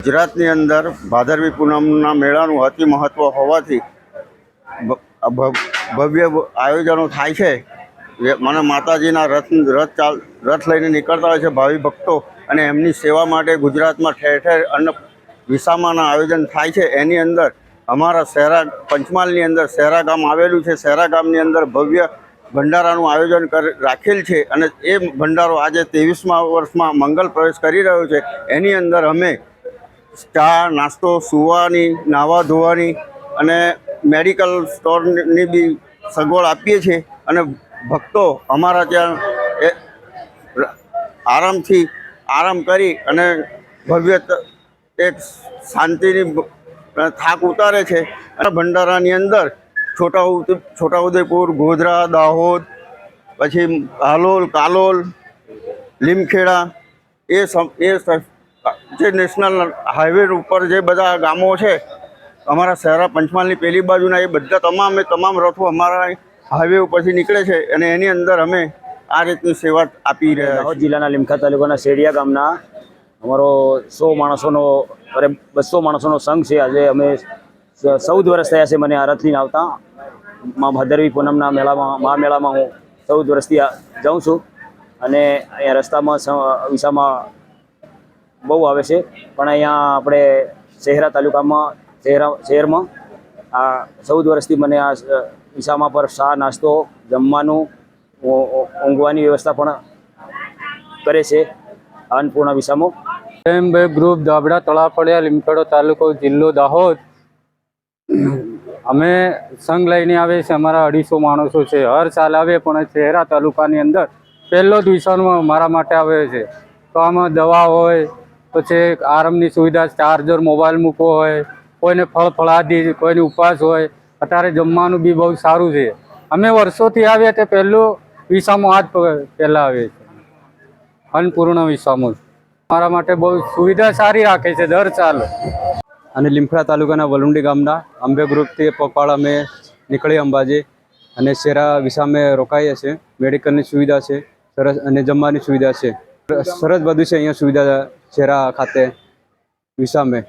ગુજરાતની અંદર ભાદરવી પૂનમના મેળાનું અતિ મહત્ત્વ હોવાથી ભવ્ય આયોજનો થાય છે. મને માતાજીના રથ રથ ચાલ, રથ લઈને નીકળતા હોય છે ભાવિ ભક્તો અને એમની સેવા માટે ગુજરાતમાં ઠેર ઠેર અન્ન વિસામાના આયોજન થાય છે. એની અંદર અમારા શહેરા પંચમહાલની અંદર શહેરા ગામ આવેલું છે. શહેરા ગામની અંદર ભવ્ય ભંડારાનું આયોજન કર, રાખેલ છે અને એ ભંડારો આજે ત્રેવીસમા વર્ષમાં મંગલ પ્રવેશ કરી રહ્યો છે. એની અંદર અમે ચા, નાસ્તો, સુવાની નાહવા ધોવાની અને મેડિકલ સ્ટોરની બી સગવડ આપીએ છીએ અને ભક્તો અમારા ત્યાં આરામથી આરામ કરી અને ભવ્ય એક શાંતિની થાક ઉતારે છે. અને ભંડારાની અંદર છોટા ઉદ- છોટાઉદેપુર, ગોધરા, દાહોદ, પછી હાલોલ, કાલોલ, લીમખેડા એ એ જે નેશનલ હાઈવે ઉપર જે બધા ગામો છે અમારા શહેરા પંચમહાલની પેલી બાજુના એ બધા તમામે તમામ રથો અમારા હાઈવે ઉપરથી નીકળે છે અને એની અંદર અમે આ રીતની સેવા આપી રહ્યા દાહોદ જિલ્લાના લીમખા તાલુકાના શેડિયા ગામના અમારો સો માણસોનો અરે બસો માણસોનો સંઘ છે. આજે અમે ચૌદ વર્ષ થયા છે મને આ રથ લઈને આવતા. મા ભાદરવી પૂનમના મેળામાં મા મેળામાં હું ચૌદ વર્ષથી જાઉં છું. અને અહીંયા રસ્તામાં વિસામાં બહુ આવે છે. પણ અહીંયા આપણે શહેરા તાલુકામાં શહેરા શહેરમાં આ ચૌદ વર્ષથી મને આ અ, પર શાહ નાસ્તો જમવાનું ઊંઘવાની વ્યવસ્થા પણ કરે છે અન્નપૂર્ણા વિસામો. પ્રેમભાઈ ગ્રુપ દાબડા તળાપડિયા લીમખેડો તાલુકો જિલ્લો દાહોદ. અમે સંઘ લઈને આવીએ છીએ. અમારા અઢીસો માણસો છે. હર સાલ આવે પણ શહેરા તાલુકાની અંદર પહેલો જ વિષાણુમાં મારા માટે આવે છે. તો આમાં દવા હોય પછી આરામની સુવિધા ચાર્જર મોબાઈલ મૂકવો હોય, કોઈને ફળ ફળાદી, કોઈને ઉપવાસ હોય, અત્યારે જમવાનું બી બહુ સારું છે. અમે વર્ષોથી આવીએ તે પહેલું વિસામો આજ પહેલાં આવે છે અન્નપૂર્ણ વિસામો. મારા માટે બહુ સુવિધા સારી રાખે છે, દર ચાલ અને લીમખડા તાલુકાના વલુંડી ગામના અંબે ગ્રુપથી પગપાળ અમે નીકળી અંબાજી અને શેરા વિસામે રોકાઈએ છીએ. મેડિકલની સુવિધા છે, સરસ અને જમવાની સુવિધા છે. સરસ બધું છે અહીંયા સુવિધા શેરા ખાતે વિસામે.